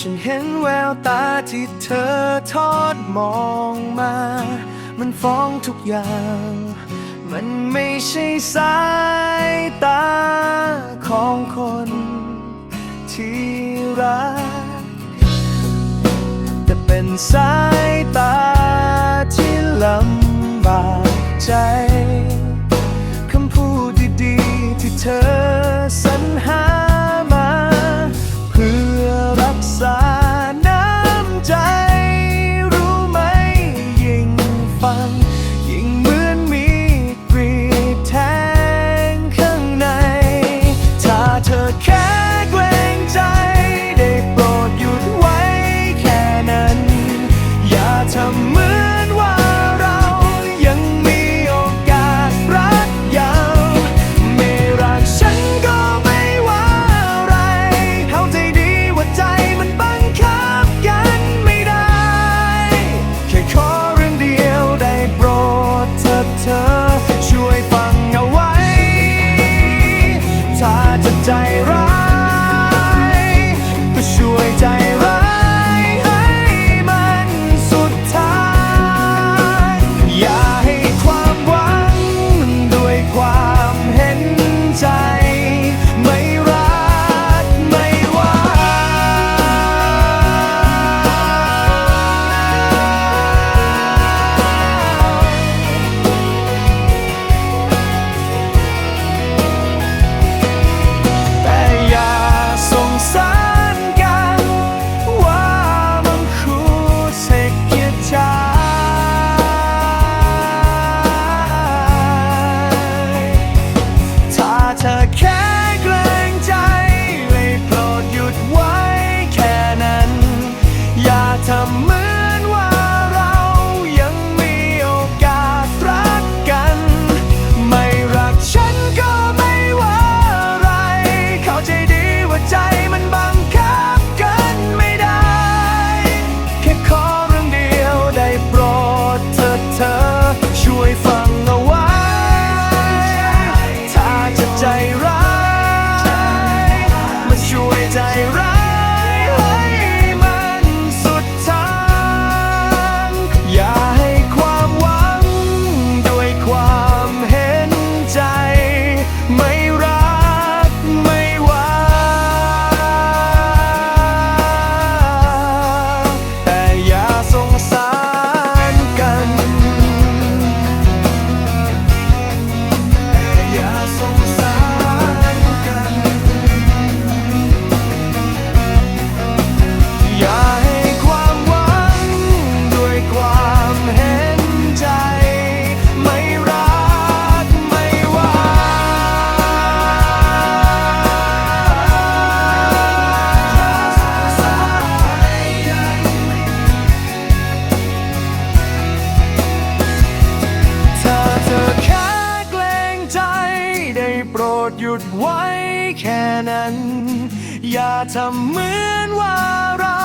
ฉันเห็นแววตาที่เธอทอดมองมา มันฟ้องทุกอย่าง มันไม่ใช่สายตาของคนที่รัก แต่เป็นสายตาที่ลำบากใจ คำพูดดีๆที่เธอ ดไว้แค่นั้น อย่าทำเหมือนว่าเรา